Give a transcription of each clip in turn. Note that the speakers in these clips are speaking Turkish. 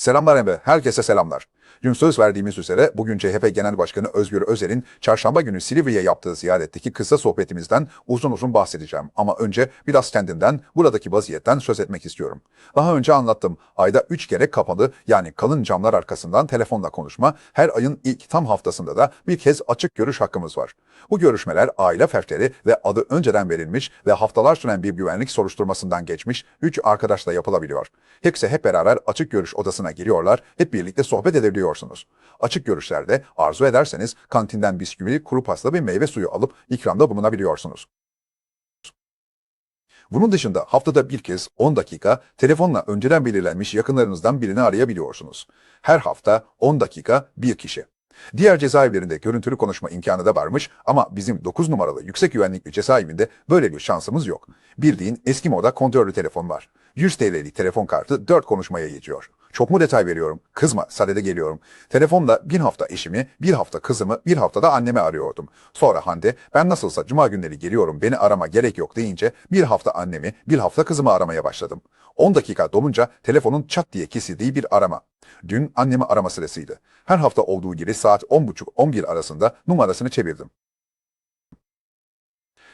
Selamlar Emre, herkese selamlar. Dün söz verdiğimiz üzere bugün CHP Genel Başkanı Özgür Özel'in çarşamba günü Silivri'ye yaptığı ziyaretteki kısa sohbetimizden uzun uzun bahsedeceğim. Ama önce biraz kendimden, buradaki vaziyetten söz etmek istiyorum. Daha önce anlattım. Ayda 3 kere kapalı yani kalın camlar arkasından telefonla konuşma, her ayın ilk tam haftasında da bir kez açık görüş hakkımız var. Bu görüşmeler aile fertleri ve adı önceden verilmiş ve haftalar süren bir güvenlik soruşturmasından geçmiş 3 arkadaşla yapılabiliyor. Hepsi hep beraber açık görüş odasına giriyorlar, hep birlikte sohbet edebiliyorsunuz. Açık görüşlerde arzu ederseniz kantinden bisküvi, kuru pasta ve meyve suyu alıp ikramda bulunabiliyorsunuz. Bunun dışında haftada bir kez 10 dakika telefonla önceden belirlenmiş yakınlarınızdan birini arayabiliyorsunuz. Her hafta 10 dakika bir kişi. Diğer cezaevlerinde görüntülü konuşma imkanı da varmış ama bizim 9 numaralı yüksek güvenlikli cezaevinde böyle bir şansımız yok. Bildiğin eski moda kontrollü telefon var. 100 TL'lik telefon kartı 4 konuşmaya yetiyor. Çok mu detay veriyorum? Kızma, sadede geliyorum. Telefonla bir hafta eşimi, bir hafta kızımı, bir hafta da annemi arıyordum. Sonra Hande, ben nasılsa cuma günleri geliyorum, beni arama gerek yok deyince bir hafta annemi, bir hafta kızımı aramaya başladım. 10 dakika dolunca telefonun çat diye kesildiği bir arama. Dün annemi arama sırasıydı. Her hafta olduğu gibi saat 10.30-11 arasında numarasını çevirdim.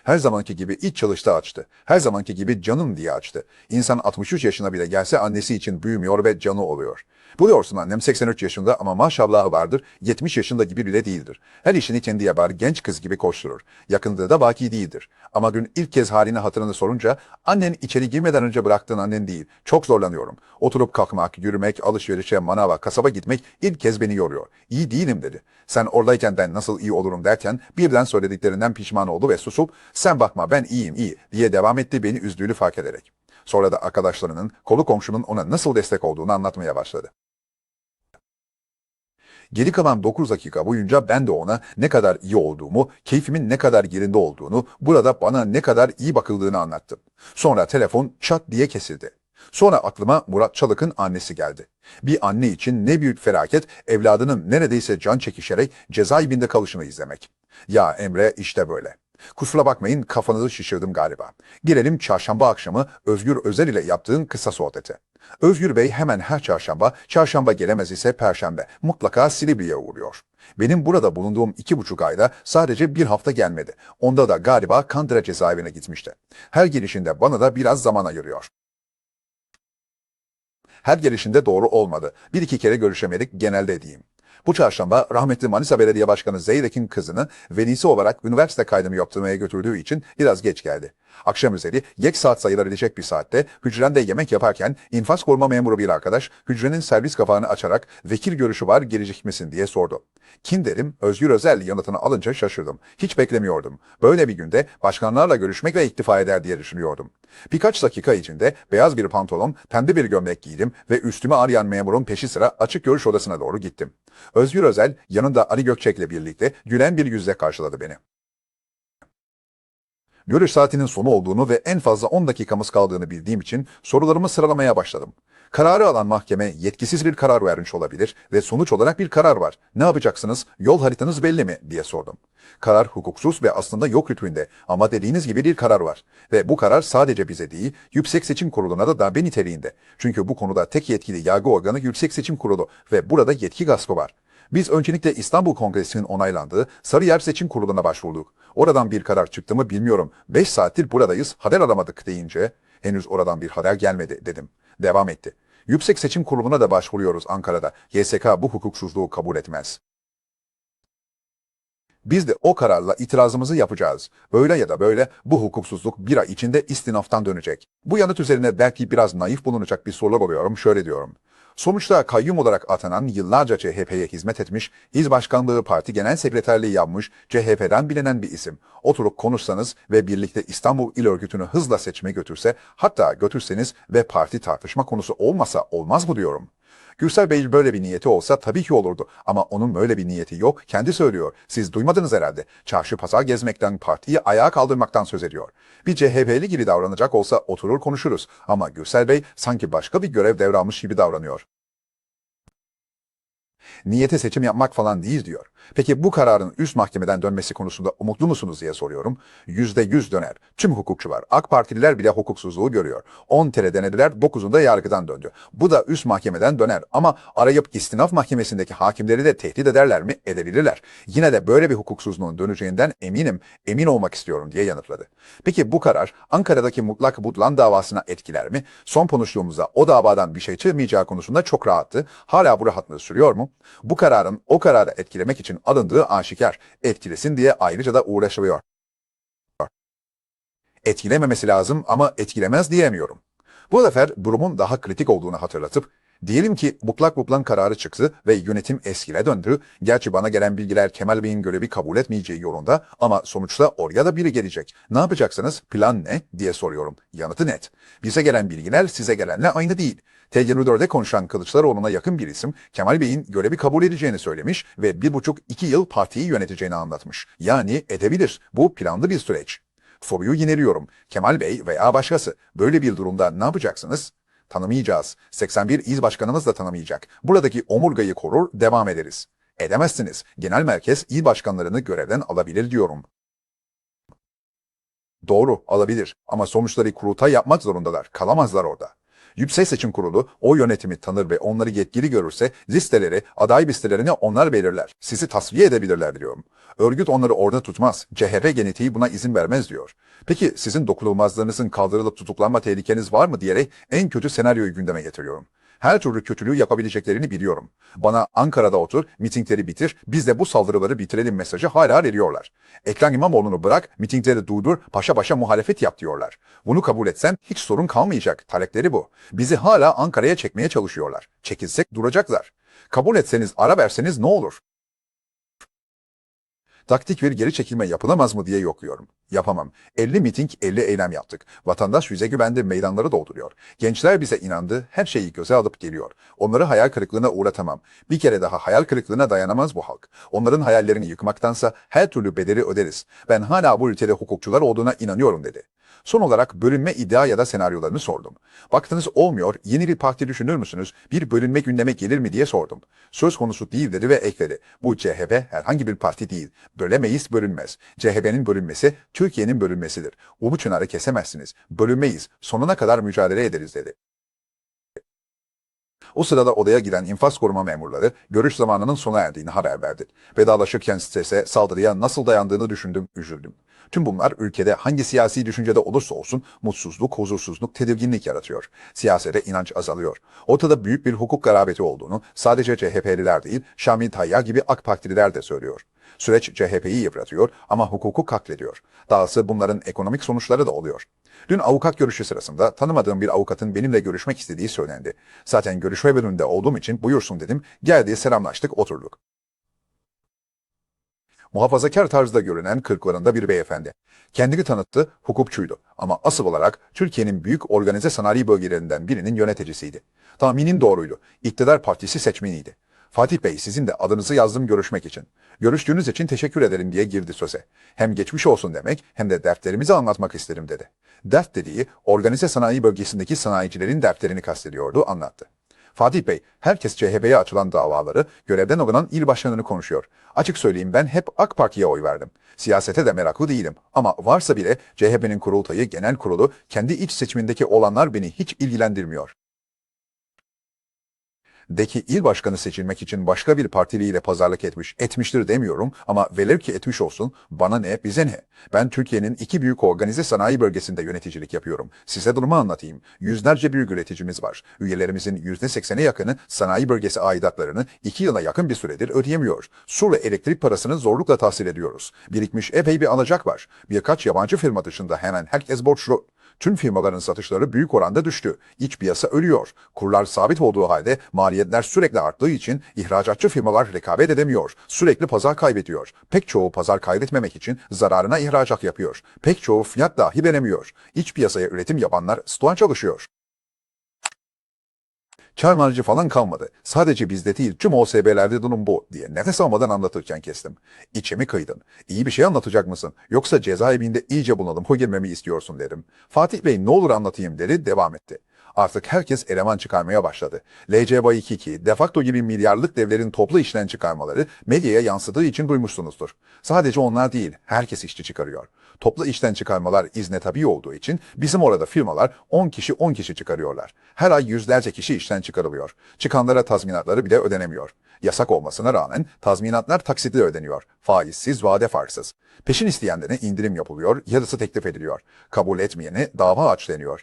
Her zamanki gibi iç çalıştı açtı. Her zamanki gibi canım diye açtı. İnsan 63 yaşına bile gelse annesi için büyümüyor ve canı oluyor. Buluyorsun annem 83 yaşında ama maşallahı vardır 70 yaşında gibi bile değildir. Her işini kendi yapar genç kız gibi koşturur. Yakınlığı da baki değildir. Ama dün ilk kez halini hatırını sorunca annen içeri girmeden önce bıraktığın annen değil. Çok zorlanıyorum. Oturup kalkmak, yürümek, alışverişe, manava, kasaba gitmek ilk kez beni yoruyor. İyi değilim dedi. Sen oradayken ben nasıl iyi olurum derken birden söylediklerinden pişman oldu ve susup sen bakma ben iyiyim iyi diye devam etti beni üzdüğünü fark ederek. Sonra da arkadaşlarının, kolu komşunun ona nasıl destek olduğunu anlatmaya başladı. Geri kalan 9 dakika boyunca ben de ona ne kadar iyi olduğumu, keyfimin ne kadar yerinde olduğunu, burada bana ne kadar iyi bakıldığını anlattım. Sonra telefon çat diye kesildi. Sonra aklıma Murat Çalık'ın annesi geldi. Bir anne için ne büyük felaket evladının neredeyse can çekişerek cezaevinde kalışını izlemek. Ya Emre işte böyle. Kusura bakmayın kafanızı şişirdim galiba. Gelelim çarşamba akşamı Özgür Özel ile yaptığın kısa sohbete. Özgür Bey hemen her çarşamba, çarşamba gelemez ise perşembe mutlaka Silivri'ye uğruyor. Benim burada bulunduğum iki buçuk ayda sadece bir hafta gelmedi. Onda da galiba Kandıra cezaevine gitmişti. Her gelişinde bana da biraz zaman ayırıyor. Her gelişinde doğru olmadı. Bir iki kere görüşemedik genelde diyeyim. Bu çarşamba rahmetli Manisa Belediye Başkanı Zeydek'in kızını velisi olarak üniversite kaydını yaptırmaya götürdüğü için biraz geç geldi. Akşam üzeri geç saat sayılabilecek bir saatte hücrende yemek yaparken infaz koruma memuru bir arkadaş hücrenin servis kapağını açarak vekil görüşü var gelecek misin diye sordu. Kim derim Özgür Özel yanıtını alınca şaşırdım. Hiç beklemiyordum. Böyle bir günde başkanlarla görüşmek ve iktifa eder diye düşünüyordum. Birkaç dakika içinde beyaz bir pantolon, pembe bir gömlek giydim ve üstüme arayan memurun peşi sıra açık görüş odasına doğru gittim. Özgür Özel yanında Ali Gökçek'le birlikte gülen bir yüzle karşıladı beni. Görüş saatinin sonu olduğunu ve en fazla 10 dakikamız kaldığını bildiğim için sorularımı sıralamaya başladım. Kararı alan mahkeme yetkisiz bir karar vermiş olabilir ve sonuç olarak bir karar var. Ne yapacaksınız? Yol haritanız belli mi? diye sordum. Karar hukuksuz ve aslında yok hükmünde ama dediğiniz gibi bir karar var. Ve bu karar sadece bize değil, Yüksek Seçim Kurulu'na da darbe niteliğinde. Çünkü bu konuda tek yetkili yargı organı Yüksek Seçim Kurulu ve burada yetki gaspı var. Biz öncelikle İstanbul Kongresi'nin onaylandığı Sarıyer Seçim Kurulu'na başvurduk. Oradan bir karar çıktı mı bilmiyorum. 5 saattir buradayız, haber alamadık deyince henüz oradan bir haber gelmedi dedim. Devam etti. Yüksek Seçim Kurulu'na da başvuruyoruz Ankara'da. YSK bu hukuksuzluğu kabul etmez. Biz de o kararla itirazımızı yapacağız. Böyle ya da böyle bu hukuksuzluk bir ay içinde istinaftan dönecek. Bu yanıt üzerine belki biraz naif bulunacak bir sorular oluyorum. Şöyle diyorum. Sonuçta kayyum olarak atanan yıllarca CHP'ye hizmet etmiş, İl Başkanlığı Parti Genel Sekreterliği yapmış, CHP'den bilinen bir isim. Oturup konuşsanız ve birlikte İstanbul İl Örgütü'nü hızla seçime götürse, hatta götürseniz ve parti tartışma konusu olmasa olmaz mı diyorum. Gürsel Bey böyle bir niyeti olsa tabii ki olurdu ama onun böyle bir niyeti yok, kendi söylüyor. Siz duymadınız herhalde. Çarşı pazar gezmekten, partiyi ayağa kaldırmaktan söz ediyor. Bir CHP'li gibi davranacak olsa oturur konuşuruz ama Gürsel Bey sanki başka bir görev devralmış gibi davranıyor. Niyete seçim yapmak falan değil diyor. Peki bu kararın üst mahkemeden dönmesi konusunda umutlu musunuz diye soruyorum. Yüzde yüz döner. Tüm hukukçular, AK Partililer bile hukuksuzluğu görüyor. 10 kere denediler, 9'unda yargıdan döndü. Bu da üst mahkemeden döner ama arayıp istinaf mahkemesindeki hakimleri de tehdit ederler mi? Edebilirler. Yine de böyle bir hukuksuzluğun döneceğinden eminim, emin olmak istiyorum diye yanıtladı. Peki bu karar Ankara'daki mutlak butlan davasına etkiler mi? Son konuştuğumuzda o davadan bir şey çıkmayacağı konusunda çok rahattı. Hala bu rahatlığı sürüyor mu? Bu kararın o kararı etkilemek için alındığı aşikar. Etkilesin diye ayrıca da uğraşılıyor. Etkilememesi lazım ama etkilemez diyemiyorum. Bu sefer durumun daha kritik olduğunu hatırlatıp, diyelim ki mutlak butlan kararı çıktı ve yönetim eskile döndü. Gerçi bana gelen bilgiler Kemal Bey'in görevi kabul etmeyeceği yolunda ama sonuçta oraya da biri gelecek. Ne yapacaksınız? Plan ne? diye soruyorum. Yanıtı net. Bize gelen bilgiler size gelenle aynı değil. TC24'de konuşan Kılıçdaroğlu'na yakın bir isim Kemal Bey'in görevi kabul edeceğini söylemiş ve bir buçuk iki yıl partiyi yöneteceğini anlatmış. Yani edebilir. Bu planlı bir süreç. Soruyu yineliyorum. Kemal Bey veya başkası böyle bir durumda ne yapacaksınız? Tanımayacağız. 81 İz Başkanımız da tanımayacak. Buradaki omurgayı korur, devam ederiz. Edemezsiniz. Genel merkez il başkanlarını görevden alabilir diyorum. Doğru, alabilir. Ama sonuçları kurultay yapmak zorundalar. Kalamazlar orada. Yüksek Seçim Kurulu o yönetimi tanır ve onları yetkili görürse listeleri, aday listelerini onlar belirler. Sizi tasfiye edebilirler diyorum. Örgüt onları orada tutmaz. CHP genetiği buna izin vermez diyor. Peki sizin dokunulmazlığınızın kaldırılıp tutuklanma tehlikeniz var mı diyerek en kötü senaryoyu gündeme getiriyorum. Her türlü kötülüğü yapabileceklerini biliyorum. Bana Ankara'da otur, mitingleri bitir, biz de bu saldırıları bitirelim mesajı hala veriyorlar. Ekrem İmamoğlu'nu bırak, mitingleri durdur, paşa paşa muhalefet yap diyorlar. Bunu kabul etsem hiç sorun kalmayacak. Talepleri bu. Bizi hala Ankara'ya çekmeye çalışıyorlar. Çekilsek duracaklar. Kabul etseniz, ara verseniz ne olur? Taktik bir geri çekilme yapılamaz mı diye yokuyorum. Yapamam. 50 miting, 50 eylem yaptık. Vatandaş bize güvendi, meydanları dolduruyor. Gençler bize inandı, her şeyi göze alıp geliyor. Onları hayal kırıklığına uğratamam. Bir kere daha hayal kırıklığına dayanamaz bu halk. Onların hayallerini yıkmaktansa her türlü bedeli öderiz. Ben hala bu ülkede hukukçular olduğuna inanıyorum dedi. Son olarak bölünme iddia ya da senaryolarını sordum. Baktınız olmuyor, yeni bir parti düşünür müsünüz? Bir bölünme gündeme gelir mi diye sordum. Söz konusu değil dedi ve ekledi. Bu CHP herhangi bir parti değil. Bölemeyiz, bölünmez. CHP'nin bölünmesi Türkiye'nin bölünmesidir. Bu çınarı kesemezsiniz. Bölünmeyiz. Sonuna kadar mücadele ederiz dedi. O sırada odaya giren infaz koruma memurları görüş zamanının sona erdiğini haber verdi. Vedalaşırken strese, saldırıya nasıl dayandığını düşündüm, üzüldüm. Tüm bunlar ülkede hangi siyasi düşüncede olursa olsun mutsuzluk, huzursuzluk, tedirginlik yaratıyor. Siyasete inanç azalıyor. Ortada büyük bir hukuk garabeti olduğunu sadece CHP'liler değil, Şamil Tayyar gibi AK Partililer de söylüyor. Süreç CHP'yi yıpratıyor ama hukuku katlediyor. Dahası bunların ekonomik sonuçları da oluyor. Dün avukat görüşü sırasında tanımadığım bir avukatın benimle görüşmek istediği söylendi. Zaten görüşme bölümünde olduğum için buyursun dedim. Geldi selamlaştık oturduk. Muhafazakar tarzda görünen kırklarında bir beyefendi. Kendini tanıttı, hukukçuydu ama asıl olarak Türkiye'nin büyük organize sanayi bölgelerinden birinin yöneticisiydi. Tahminin doğruydu. İktidar partisi seçmeniydi. Fatih Bey sizin de adınızı yazdım görüşmek için. Görüştüğünüz için teşekkür ederim diye girdi söze. Hem geçmiş olsun demek hem de dertlerimizi anlatmak isterim dedi. Dert dediği organize sanayi bölgesindeki sanayicilerin dertlerini kastediyordu anlattı. Fatih Bey, herkes CHP'ye açılan davaları, görevden alınan il başkanını konuşuyor. Açık söyleyeyim ben hep AK Parti'ye oy verdim. Siyasete de meraklı değilim. Ama varsa bile CHP'nin kurultayı, genel kurulu, kendi iç seçimindeki olanlar beni hiç ilgilendirmiyor. De ki il başkanı seçilmek için başka bir partiliyle pazarlık etmiş, etmiştir demiyorum ama velev ki etmiş olsun, bana ne, bize ne? Ben Türkiye'nin iki büyük organize sanayi bölgesinde yöneticilik yapıyorum. Size durumu anlatayım. Yüzlerce büyük üreticimiz var. Üyelerimizin yüzde seksene yakını sanayi bölgesi aidatlarını iki yıla yakın bir süredir ödeyemiyor. Su ve elektrik parasını zorlukla tahsil ediyoruz. Birikmiş epey bir alacak var. Birkaç yabancı firma dışında hemen herkes borçlu. Tüm firmaların satışları büyük oranda düştü. İç piyasa ölüyor. Kurlar sabit olduğu halde maliyetler sürekli arttığı için ihracatçı firmalar rekabet edemiyor. Sürekli pazar kaybediyor. Pek çoğu pazar kaybetmemek için zararına ihracat yapıyor. Pek çoğu fiyat dahi veremiyor. İç piyasaya üretim yapanlar stoğan çalışıyor. Kar falan kalmadı. Sadece bizde değil tüm OSB'lerde durum bu diye nefes almadan anlatırken kestim. İçimi kıydın. İyi bir şey anlatacak mısın? Yoksa cezaevinde iyice bunalım girmemi istiyorsun dedim. Fatih Bey ne olur anlatayım dedi devam etti. Artık herkes eleman çıkarmaya başladı. LCB22, defakto gibi milyarlık devlerin toplu işten çıkarmaları medyaya yansıdığı için duymuşsunuzdur. Sadece onlar değil, herkes işçi çıkarıyor. Toplu işten çıkarmalar izne tabi olduğu için bizim orada firmalar 10 kişi 10 kişi çıkarıyorlar. Her ay yüzlerce kişi işten çıkarılıyor. Çıkanlara tazminatları bile ödenemiyor. Yasak olmasına rağmen tazminatlar taksitle ödeniyor. Faizsiz, vade farksız. Peşin isteyenlere indirim yapılıyor, yarısı teklif ediliyor. Kabul etmeyene dava aç deniyor.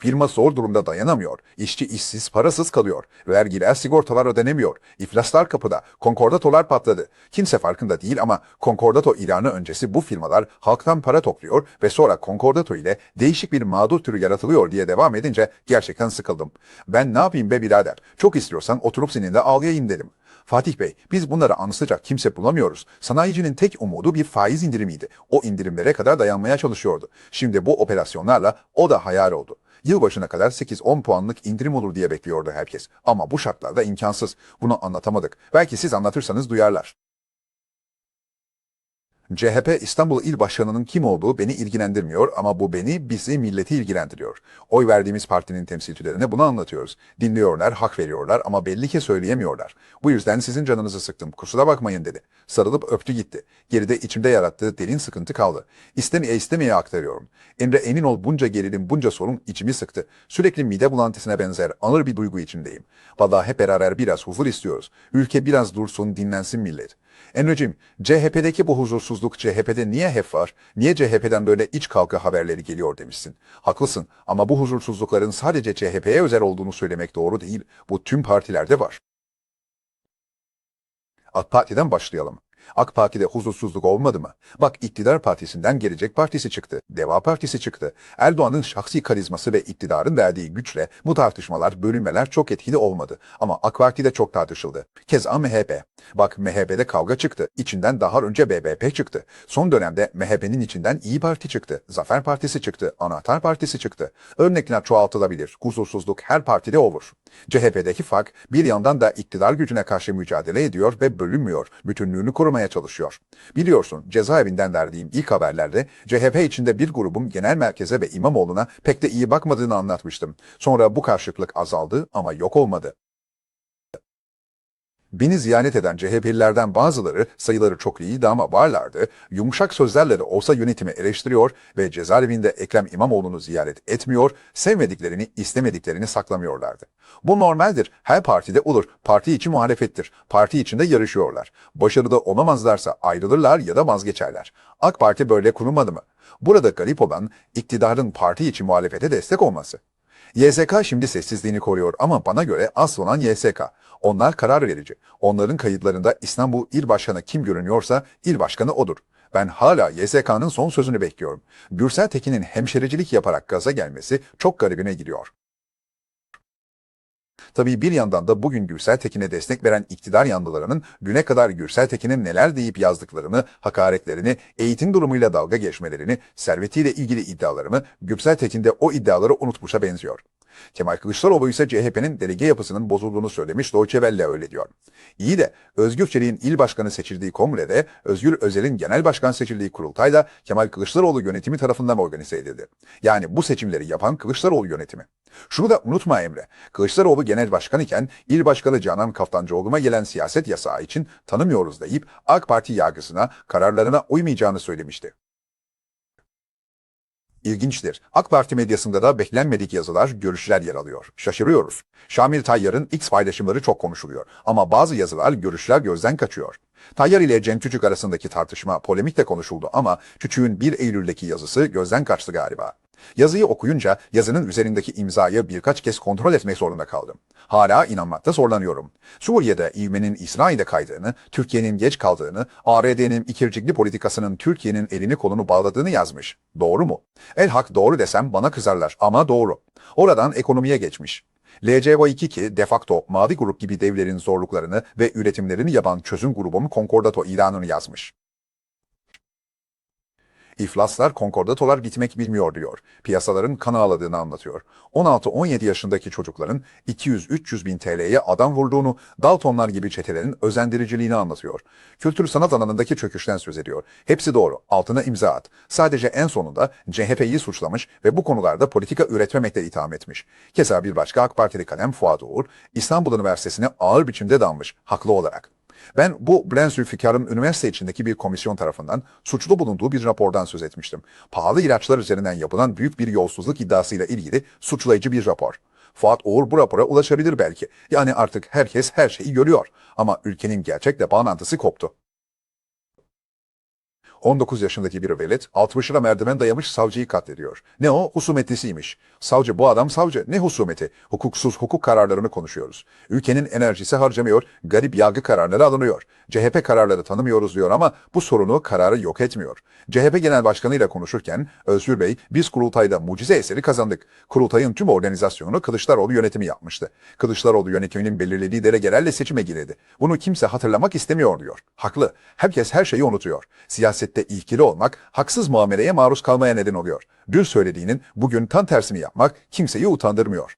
Firma zor durumda dayanamıyor. İşçi işsiz, parasız kalıyor. Vergiler, sigortalar ödenemiyor. İflaslar kapıda. Konkordatolar patladı. Kimse farkında değil ama konkordato ilanı öncesi bu firmalar halktan para topluyor ve sonra konkordato ile değişik bir mağdur türü yaratılıyor diye devam edince gerçekten sıkıldım. Ben ne yapayım be birader? Çok istiyorsan oturup seninle ağlayayım dedim. Fatih Bey, biz bunları anlatacak kimse bulamıyoruz. Sanayicinin tek umudu bir faiz indirimiydi. O indirimlere kadar dayanmaya çalışıyordu. Şimdi bu operasyonlarla o da hayal oldu. Yılbaşına kadar 8-10 puanlık indirim olur diye bekliyordu herkes. Ama bu şartlarda imkansız. Bunu anlatamadık. Belki siz anlatırsanız duyarlar. CHP İstanbul İl Başkanı'nın kim olduğu beni ilgilendirmiyor ama bu beni, bizi, milleti ilgilendiriyor. Oy verdiğimiz partinin temsilcilerine bunu anlatıyoruz. Dinliyorlar, hak veriyorlar ama belli ki söyleyemiyorlar. Bu yüzden sizin canınızı sıktım, kusura bakmayın dedi. Sarılıp öptü gitti. Geride içimde yarattığı derin sıkıntı kaldı. İstemeye istemeye aktarıyorum. Emre emin ol bunca gerilim, bunca sorun içimi sıktı. Sürekli mide bulantısına benzer ağır bir duygu içindeyim. Vallahi hep beraber biraz huzur istiyoruz. Ülke biraz dursun, dinlensin millet. Emre'cim, CHP'deki bu huzursuzluk CHP'de niye hep var? Niye CHP'den böyle iç kavga haberleri geliyor demişsin. Haklısın ama bu huzursuzlukların sadece CHP'ye özel olduğunu söylemek doğru değil. Bu tüm partilerde var. AK Parti'den başlayalım. AK Parti'de huzursuzluk olmadı mı? Bak iktidar partisinden Gelecek Partisi çıktı, Deva Partisi çıktı. Erdoğan'ın şahsi karizması ve iktidarın verdiği güçle bu tartışmalar, bölünmeler çok etkili olmadı. Ama AK Parti'de çok tartışıldı. Keza MHP. Bak MHP'de kavga çıktı. İçinden daha önce BBP çıktı. Son dönemde MHP'nin içinden İyi Parti çıktı. Zafer Partisi çıktı. Anahtar Partisi çıktı. Örnekler çoğaltılabilir. Huzursuzluk her partide olur. CHP'deki fark bir yandan da iktidar gücüne karşı mücadele ediyor ve bölünmüyor. Bütünlüğünü korumaya çalışıyor. Biliyorsun cezaevinden verdiğim ilk haberlerde CHP içinde bir grubun genel merkeze ve İmamoğlu'na pek de iyi bakmadığını anlatmıştım. Sonra bu karşıtlık azaldı ama yok olmadı. Beni ziyaret eden CHP'lilerden bazıları sayıları çok iyiydi ama varlardı. Yumuşak sözlerle de olsa yönetimi eleştiriyor ve cezaevinde Ekrem İmamoğlu'nu ziyaret etmiyor, sevmediklerini, istemediklerini saklamıyorlardı. Bu normaldir. Her partide olur. Parti içi muhalefettir. Parti içinde yarışıyorlar. Başarıda olamazlarsa ayrılırlar ya da vazgeçerler. AK Parti böyle kurulmadı mı? Burada garip olan iktidarın parti içi muhalefete destek olması. YSK şimdi sessizliğini koruyor ama bana göre asıl olan YSK. Onlar karar verici. Onların kayıtlarında İstanbul İl Başkanı kim görünüyorsa İl Başkanı odur. Ben hala YSK'nın son sözünü bekliyorum. Gürsel Tekin'in hemşericilik yaparak gaza gelmesi çok garibine gidiyor. Tabii bir yandan da bugün Gürsel Tekin'e destek veren iktidar yanlılarının güne kadar Gürsel Tekin'in neler deyip yazdıklarını, hakaretlerini, eğitim durumuyla dalga geçmelerini, servetiyle ilgili iddialarını, Gürsel Tekin de o iddiaları unutmuşa benziyor. Kemal Kılıçdaroğlu ise CHP'nin delege yapısının bozulduğunu söylemiş Deutsche Welle öyle diyor. İyi de Özgür Çelik'in il başkanı seçildiği kongrede Özgür Özel'in genel başkan seçildiği kurultayda Kemal Kılıçdaroğlu yönetimi tarafından organize edildi. Yani bu seçimleri yapan Kılıçdaroğlu yönetimi. Şunu da unutma Emre. Kılıçdaroğlu genel başkan iken il başkanı Canan Kaftancıoğlu'na gelen siyaset yasağı için tanımıyoruz deyip AK Parti yargısına kararlarına uymayacağını söylemişti. İlginçtir. AK Parti medyasında da beklenmedik yazılar, görüşler yer alıyor. Şaşırıyoruz. Şamil Tayyar'ın X paylaşımları çok konuşuluyor. Ama bazı yazılar, görüşler gözden kaçıyor. Tayyar ile Cem Küçük arasındaki tartışma polemikle konuşuldu ama Küçük'ün 1 Eylül'deki yazısı gözden kaçtı galiba. Yazıyı okuyunca yazının üzerindeki imzayı birkaç kez kontrol etmek zorunda kaldım. Hala inanmakta zorlanıyorum. Suriye'de ivmenin İsrail'e kaydığını, Türkiye'nin geç kaldığını, ARD'nin ikircikli politikasının Türkiye'nin elini kolunu bağladığını yazmış. Doğru mu? El hak doğru desem bana kızarlar ama doğru. Oradan ekonomiye geçmiş. LCV2 ki de facto Mavi Grup gibi devlerin zorluklarını ve üretimlerini yapan çözüm grubum Konkordato ilanını yazmış. İflaslar, konkordatolar bitmek bilmiyor diyor. Piyasaların kan ağladığını anlatıyor. 16-17 yaşındaki çocukların 200-300 bin TL'ye adam vurduğunu, Daltonlar gibi çetelerin özendiriciliğini anlatıyor. Kültür sanat alanındaki çöküşten söz ediyor. Hepsi doğru. Altına imza at. Sadece en sonunda CHP'yi suçlamış ve bu konularda politika üretmemekle itham etmiş. Keza bir başka AK Partili kalem Fuat Uğur, İstanbul Üniversitesi'ne ağır biçimde dalmış, haklı olarak. Ben bu Bülent Zülfikar'ın üniversite içindeki bir komisyon tarafından suçlu bulunduğu bir rapordan söz etmiştim. Pahalı ilaçlar üzerinden yapılan büyük bir yolsuzluk iddiasıyla ilgili suçlayıcı bir rapor. Fuat Uğur bu rapora ulaşabilir belki. Yani artık herkes her şeyi görüyor. Ama ülkenin gerçekle bağlantısı koptu. 19 yaşındaki bir velet 60'ına merdiven dayamış savcıyı katlediyor. Ne o? Husumetlisiymiş. Savcı bu adam savcı. Ne husumeti? Hukuksuz hukuk kararlarını konuşuyoruz. Ülkenin enerjisi harcamıyor, garip yargı kararları alınıyor. CHP kararları tanımıyoruz diyor ama bu sorunu kararı yok etmiyor. CHP Genel Başkanı ile konuşurken Özgür Bey biz kurultayda mucize eseri kazandık. Kurultayın tüm organizasyonunu Kılıçdaroğlu yönetimi yapmıştı. Kılıçdaroğlu yönetiminin belirlediği deregelerle seçime girildi. Bunu kimse hatırlamak istemiyor diyor. Haklı. Herkes her şeyi unutuyor. Siyasette ilkili olmak haksız muameleye maruz kalmaya neden oluyor. Dün söylediğinin bugün tam tersini yapmak kimseyi utandırmıyor.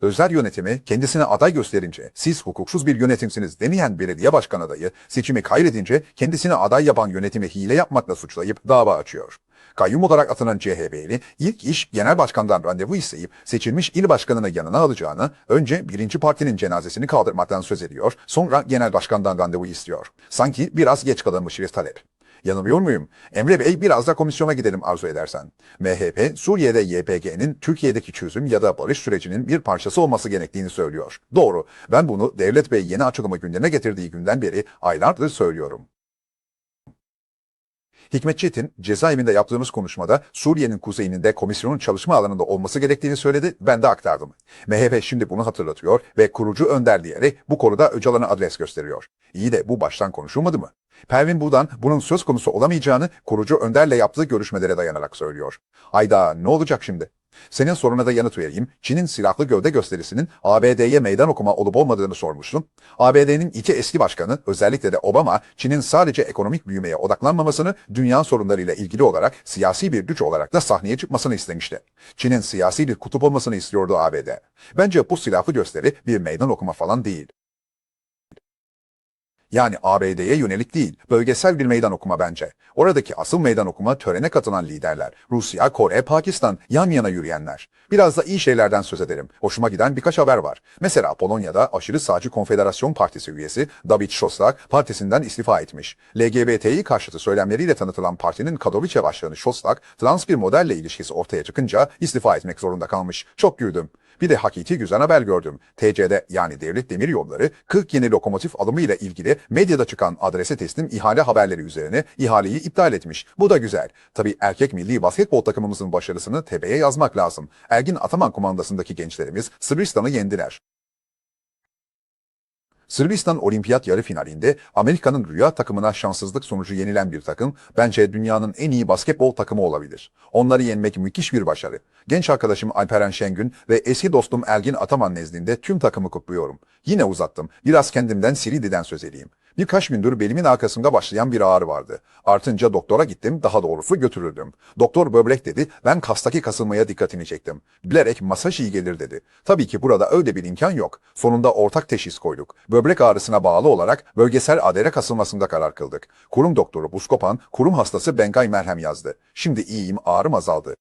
Özel yönetimi kendisine aday gösterince siz hukuksuz bir yönetimsiniz demeyen belediye başkan adayı seçimi kaybedince kendisine aday yapan yönetimi hile yapmakla suçlayıp dava açıyor. Kayyum olarak atanan CHP'li ilk iş genel başkandan randevu isteyip seçilmiş il başkanını yanına alacağını önce birinci partinin cenazesini kaldırmaktan söz ediyor sonra genel başkandan randevu istiyor. Sanki biraz geç kalınmış bir talep. Yanılıyor muyum? Emre Bey biraz da komisyona gidelim arzu edersen. MHP, Suriye'de YPG'nin Türkiye'deki çözüm ya da barış sürecinin bir parçası olması gerektiğini söylüyor. Doğru. Ben bunu Devlet Bey yeni açılımı gündeme getirdiği günden beri aylardır söylüyorum. Hikmet Çetin, cezaevinde yaptığımız konuşmada Suriye'nin kuzeyinde komisyonun çalışma alanında olması gerektiğini söyledi, ben de aktardım. MHP şimdi bunu hatırlatıyor ve kurucu önder diyerek bu konuda Öcalan'a adres gösteriyor. İyi de bu baştan konuşulmadı mı? Pervin Budan bunun söz konusu olamayacağını kurucu önderle yaptığı görüşmelere dayanarak söylüyor. Ayda ne olacak şimdi? Senin soruna da yanıt vereyim. Çin'in silahlı gövde gösterisinin ABD'ye meydan okuma olup olmadığını sormuştum. ABD'nin iki eski başkanı, özellikle de Obama, Çin'in sadece ekonomik büyümeye odaklanmamasını, dünya sorunlarıyla ilgili olarak siyasi bir güç olarak da sahneye çıkmasını istemişti. Çin'in siyasi bir kutup olmasını istiyordu ABD. Bence bu silahlı gösteri bir meydan okuma falan değil. Yani ABD'ye yönelik değil, bölgesel bir meydan okuma bence. Oradaki asıl meydan okuma törene katılan liderler. Rusya, Kore, Pakistan, yan yana yürüyenler. Biraz da iyi şeylerden söz edelim. Hoşuma giden birkaç haber var. Mesela Polonya'da aşırı sağcı Konfederasyon Partisi üyesi Dawid Szostak partisinden istifa etmiş. LGBTİ karşıtı söylemleriyle tanıtılan partinin Katowice başkanı Szostak, trans bir modelle ilişkisi ortaya çıkınca istifa etmek zorunda kalmış. Çok güldüm. Bir de hakiki güzel haber gördüm. TC'de yani Devlet Demir Yolları 40 yeni lokomotif alımı ile ilgili medyada çıkan adrese teslim ihale haberleri üzerine ihaleyi iptal etmiş. Bu da güzel. Tabii erkek milli basketbol takımımızın başarısını tebeye yazmak lazım. Ergin Ataman komandasındaki gençlerimiz Sırbistan'ı yendiler. Sırbistan olimpiyat yarı finalinde Amerika'nın rüya takımına şanssızlık sonucu yenilen bir takım bence dünyanın en iyi basketbol takımı olabilir. Onları yenmek müthiş bir başarı. Genç arkadaşım Alperen Şengün ve eski dostum Ergin Ataman nezdinde tüm takımı kutluyorum. Yine uzattım. Biraz kendimden Siridi'den söz edeyim. Birkaç gündür belimin arkasında başlayan bir ağrı vardı. Artınca doktora gittim, daha doğrusu götürürdüm. Doktor böbrek dedi, ben kastaki kasılmaya dikkatini çektim. Bilerek masaj iyi gelir dedi. Tabii ki burada öyle bir imkan yok. Sonunda ortak teşhis koyduk. Böbrek ağrısına bağlı olarak bölgesel adere kasılmasında karar kıldık. Kurum doktoru Buskopan, kurum hastası Bengay merhem yazdı. Şimdi iyiyim, ağrım azaldı.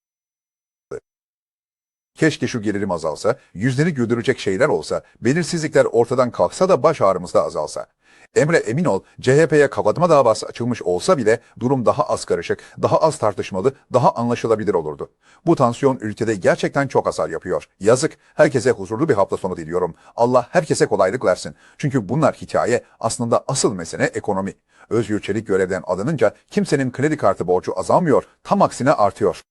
Keşke şu gerilim azalsa, yüzleri güldürecek şeyler olsa, belirsizlikler ortadan kalksa da baş ağrımız da azalsa. Emre emin ol CHP'ye kapatma davası açılmış olsa bile durum daha az karışık, daha az tartışmalı, daha anlaşılabilir olurdu. Bu tansiyon ülkede gerçekten çok hasar yapıyor. Yazık. Herkese huzurlu bir hafta sonu diliyorum. Allah herkese kolaylık versin. Çünkü bunlar hikaye. Aslında asıl mesele ekonomi. Özgür Çelik görevden alınınca kimsenin kredi kartı borcu azalmıyor, tam aksine artıyor.